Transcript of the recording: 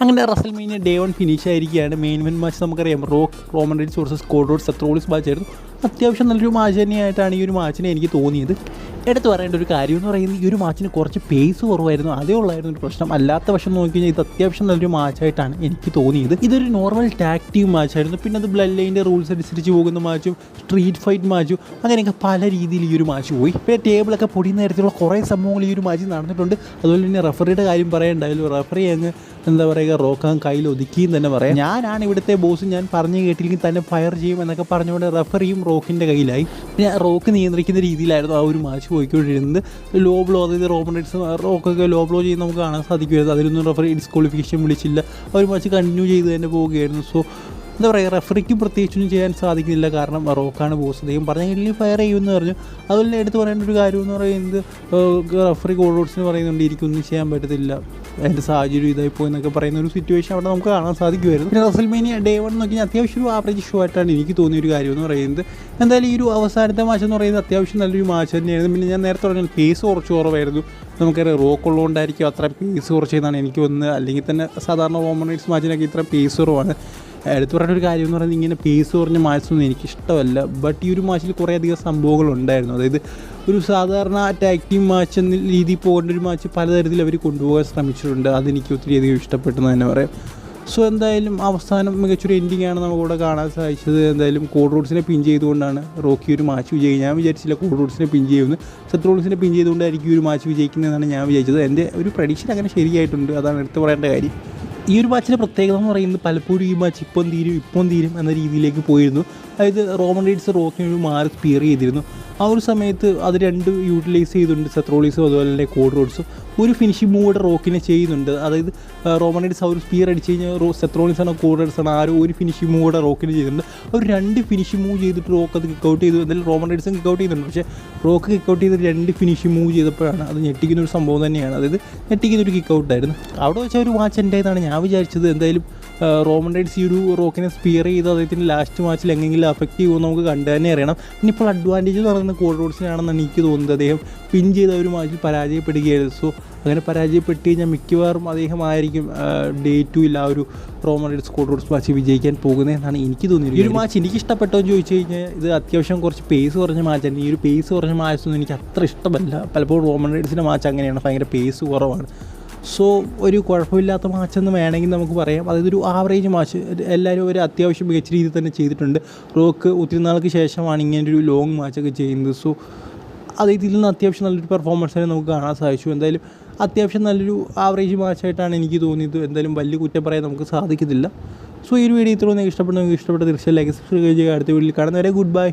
അങ്ങനെ wrestle WrestleMania day one finish ആയിരിക്കുകയാണ്. Main men match നമുക്കറിയാം. റോക്ക് റോമൻ റീഡ്സ് വേഴ്സസ് കോഡോഡ് സെത്രോളിസ് മാച്ച് ആയിരുന്നു. അത്യാവശ്യം നല്ലൊരു മാച്ച് തന്നെയായിട്ടാണ് ഈ ഒരു മാച്ചിനെ എനിക്ക് തോന്നിയത്. എടുത്തു പറയേണ്ട ഒരു കാര്യം എന്ന് പറയുന്നത് ഈ ഒരു മാച്ചിന് കുറച്ച് പേസ് കുറവായിരുന്നു. അതേ ഉള്ളായിരുന്നു ഒരു പ്രശ്നം. അല്ലാത്ത വശം നോക്കി കഴിഞ്ഞാൽ ഇത് അത്യാവശ്യം നല്ലൊരു മാച്ചായിട്ടാണ് എനിക്ക് തോന്നിയത്. ഇതൊരു നോർമൽ ടാക് ടീം മാച്ചായിരുന്നു. പിന്നെ അത് ബ്ലഡ് ലൈന്റെ റൂൾസ് അനുസരിച്ച് പോകുന്ന മാച്ചും സ്ട്രീറ്റ് ഫൈറ്റ് മാച്ചും അങ്ങനെയൊക്കെ പല രീതിയിൽ ഈ ഒരു മാച്ച് പോയി. പിന്നെ ടേബിളൊക്കെ പൊടിയുന്ന തരത്തിലുള്ള കുറേ സംഭവങ്ങൾ ഈ ഒരു മാച്ചിൽ നടന്നിട്ടുണ്ട്. അതുപോലെ തന്നെ റഫറിയുടെ കാര്യം പറയണ്ടായാലും റഫറി അങ്ങ് എന്താ പറയുക റോക്കാൻ കയ്യിൽ ഒതുക്കിയും തന്നെ പറയാം. ഞാനാണ് ഇവിടുത്തെ ബോസ് ഞാൻ പറഞ്ഞു കേട്ടില്ലെങ്കിൽ തന്നെ ഫയർ ചെയ്യും എന്നൊക്കെ പറഞ്ഞുകൊണ്ട് റഫറിയും റോക്കിന്റെ കയ്യിലായി. പിന്നെ റോക്ക് നിയന്ത്രിക്കുന്ന രീതിയിലായിരുന്നു ആ ഒരു മാച്ച് പോയിക്കൊണ്ടിരുന്നത്. ലോ ബ്ലോ അതായത് റോമൻ റൈറ്റ്സ് റോക്കൊക്കെ ലോ ബ്ലോ ചെയ്യുന്ന നമുക്ക് കാണാൻ സാധിക്കുമായിരുന്നു. അതിലൊന്നും റെഫറി ഡിസ്ക്വാളിഫിക്കേഷൻ വിളിച്ചില്ല. ആ ഒരു മാച്ച് കണ്ടിന്യൂ ചെയ്ത് തന്നെ പോവുകയായിരുന്നു. സോ എന്താ പറയുക റെഫറിക്കും പ്രത്യേകിച്ചൊന്നും ചെയ്യാൻ സാധിക്കുന്നില്ല. കാരണം റോക്കാണ് ബോസ് അദ്ദേഹം പറഞ്ഞ കഴിഞ്ഞാൽ ഫയർ ചെയ്യുമെന്ന് പറഞ്ഞു. അതുപോലെ എടുത്ത് പറയേണ്ട ഒരു കാര്യം എന്ന് പറയുന്നത് റഫറി ഗോൾഡോട്സിന് പറയുന്നുണ്ട്. എനിക്കൊന്നും ചെയ്യാൻ പറ്റത്തില്ല. എന്റെ സാഹചര്യം ഇതായി പോയി എന്നൊക്കെ പറയുന്ന ഒരു സിറ്റുവേഷൻ അവിടെ നമുക്ക് കാണാൻ സാധിക്കുമായിരുന്നു. പിന്നെ റസൽമേനിയ ഡേ വൺ എന്ന് നോക്കിയാൽ അത്യാവശ്യം ഒരു ആവറേജ് ഷോ ആയിട്ടാണ് എനിക്ക് തോന്നിയ ഒരു കാര്യം എന്ന് പറയുന്നത്. എന്തായാലും ഈ ഒരു അവസാനത്തെ മാച്ച് എന്ന് പറയുന്നത് അത്യാവശ്യം നല്ലൊരു മാച്ച് തന്നെയായിരുന്നു. പിന്നെ ഞാൻ നേരത്തെ പറഞ്ഞാൽ പേസ് കുറച്ച് കുറവായിരുന്നു. നമുക്കറിയാം റോക്ക് ഉള്ളതുകൊണ്ടായിരിക്കും അത്ര പേസ് കുറച്ചെന്നാണ് എനിക്ക് വന്ന് അല്ലെങ്കിൽ തന്നെ സാധാരണ റോമൺ റൈറ്റ്സ് മാച്ചിനൊക്കെ ഇത്ര പേസ് കുറവാണ്. എടുത്തു പറയുന്ന ഒരു കാര്യം എന്ന് പറയുന്നത് ഇങ്ങനെ പേസ് കുറഞ്ഞ മാച്ചൊന്നും എനിക്കിഷ്ടമല്ല. ബട്ട് ഈ ഒരു മാച്ചിൽ കുറേ അധികം സംഭവങ്ങൾ ഉണ്ടായിരുന്നു. അതായത് ഒരു സാധാരണ ടാഗ് ടീം മാച്ച് എന്ന രീതിയിൽ പോകേണ്ട ഒരു മാച്ച് പലതരത്തിൽ അവർ കൊണ്ടുപോകാൻ ശ്രമിച്ചിട്ടുണ്ട്. അതെനിക്ക് ഒത്തിരി അധികം ഇഷ്ടപ്പെട്ടെന്ന് തന്നെ പറയാം. സോ എന്തായാലും അവസാനം മികച്ചൊരു എൻഡിങ് ആണ് നമുക്കിവിടെ കാണാൻ സാധിച്ചത്. എന്തായാലും കോഡ് റോഡ്സിനെ പിൻ ചെയ്തുകൊണ്ടാണ് റോക്കി ഒരു മാച്ച് വിജയിക്കുന്നത്. ഞാൻ വിചാരിച്ചില്ല കോഡ് റോഡ്സിനെ പിൻ ചെയ്യുന്നത് സെത്ത് റോഡ്സിനെ പിൻ ചെയ്തുകൊണ്ടായിരിക്കും ഒരു മാച്ച് വിജയിക്കുന്നതെന്നാണ് ഞാൻ വിചാരിച്ചത്. എന്റെ ഒരു പ്രഡിക്ഷൻ അങ്ങനെ ശരിയായിട്ടുണ്ട്. അതാണ് എടുത്തു പറയേണ്ട കാര്യം. ഈ ഒരു മാച്ചിന്റെ പ്രത്യേകത എന്ന് പറയുന്നത് പലപ്പോഴും ഈ മാച്ച് ഇപ്പം തീരും ഇപ്പം തീരും എന്ന രീതിയിലേക്ക് പോയിരുന്നു. അതായത് റോമൻ റൈഡ്സ് റോക്കിന് ഒരു മാറി സ്പിയർ ചെയ്തിരുന്നു. ആ ഒരു സമയത്ത് അത് രണ്ട് യൂട്ടിലൈസ് ചെയ്തിട്ടുണ്ട് സെത്രോളീസും അതുപോലെ തന്നെ കോഡ് റോഡ്സും. ഒരു ഫിനിഷിംഗ് മൂവോടെ റോക്കിനെ ചെയ്യുന്നുണ്ട്. അതായത് റോമൻ റൈഡ്സ് ആ ഒരു സ്പിയർ അടിച്ച് കഴിഞ്ഞാൽ റോ സെത്രോളീസ് ആണോ കോഡ് റൈഡ്സ് ആണോ ആരോ ഒരു ഫിനിഷിംഗ് മൂവോടെ റോക്കിന് ചെയ്തിട്ടുണ്ട്. അവർ രണ്ട് ഫിനിഷിംഗ് മൂവ് ചെയ്തിട്ട് റോക്ക് അത് കിക്ക് ഔട്ട് ചെയ്തു. എന്തായാലും റോമൻ റൈഡ്സും കിക്ക് ഔട്ട് ചെയ്യുന്നുണ്ട്. പക്ഷേ റോക്ക് കിക്ക് ഔട്ട് ചെയ്ത് രണ്ട് ഫിനിഷിംഗ് മൂവ് ചെയ്തപ്പോഴാണ് അത് ഞെട്ടിക്കുന്ന ഒരു സംഭവം തന്നെയാണ്. അതായത് ഞെട്ടിക്കുന്ന ഒരു കിക്ക് ഔട്ടായിരുന്നു അവിടെ വെച്ച ഒരു വാച്ച് എന്റേതാണ് ഞാൻ വിചാരിച്ചത് എന്തായാലും റോമൻ റൈഡ്സ് ഈ ഒരു റോക്കിനെ സ്പിയർ ചെയ്ത് അദ്ദേഹത്തിന്റെ ലാസ്റ്റ് മാച്ചിൽ എങ്ങനെയെങ്കിലും അഫക്റ്റ് ചെയ്യുമോ നമുക്ക് കണ്ടു തന്നെ അറിയണം. ഇനിയിപ്പോൾ അഡ്വാന്റേജ് എന്ന് പറയുന്നത് കോൾ റോഡ്സിനാണെന്നാണ് എനിക്ക് തോന്നുന്നത്. അദ്ദേഹം പിൻ ചെയ്ത ഒരു മാച്ചിൽ പരാജയപ്പെടുകയായിരുന്നു. സോ അങ്ങനെ പരാജയപ്പെട്ട് കഴിഞ്ഞാൽ മിക്കവാറും അദ്ദേഹം ആയിരിക്കും ഡേ ടു ഇല്ല ആ ഒരു Roman Reigns Cody Rhodes match വിജയിക്കാൻ പോകുന്നതെന്നാണ് എനിക്ക് തോന്നിയത് ഈ ഒരു മാച്ച് എനിക്ക് ഇഷ്ടപ്പെട്ടോ എന്ന് ചോദിച്ചു കഴിഞ്ഞാൽ ഇത് അത്യാവശ്യം കുറച്ച് പേസ് കുറഞ്ഞ മാച്ചാണ് ഈ ഒരു പേസ് കുറഞ്ഞ മാച്ചൊന്നും എനിക്ക് അത്ര ഇഷ്ടമല്ല. പലപ്പോഴും റോമൻ റൈഡ്സിന്റെ മാച്ച് അങ്ങനെയാണ്. ഭയങ്കര പേസ് കുറവാണ്. സോ ഒരു കുഴപ്പമില്ലാത്ത മാച്ചെന്ന് വേണമെങ്കിൽ നമുക്ക് പറയാം. അതായത് ഒരു ആവറേജ് മാച്ച് എല്ലാവരും ഒരു അത്യാവശ്യം മികച്ച രീതിയിൽ തന്നെ ചെയ്തിട്ടുണ്ട്. റോക്ക് ഒത്തിരി നാൾക്ക് ശേഷമാണ് ഇങ്ങനെ ഒരു ലോങ് മാച്ചൊക്കെ ചെയ്യുന്നത്. സോ അത് ഇതിൽ നിന്ന് അത്യാവശ്യം നല്ലൊരു പെർഫോമൻസ് തന്നെ നമുക്ക് കാണാൻ സാധിച്ചു. എന്തായാലും അത്യാവശ്യം നല്ലൊരു ആവറേജ് മാച്ചായിട്ടാണ് എനിക്ക് തോന്നിയത്. എന്തായാലും വലിയ കുറ്റം പറയാൻ നമുക്ക് സാധിക്കത്തില്ല സോ ഈ ഒരു വീഡിയോ ഇത്രയും നിങ്ങൾക്ക് ഇഷ്ടപ്പെടുന്നെങ്കിൽ ഇഷ്ടപ്പെട്ട തീർച്ചയായും ലൈക്ക് സബ്സ്ക്രൈബ് ചെയ്യുക. അടുത്ത വീഡിയോയിൽ കാണുന്നവരെ ഗുഡ് ബൈ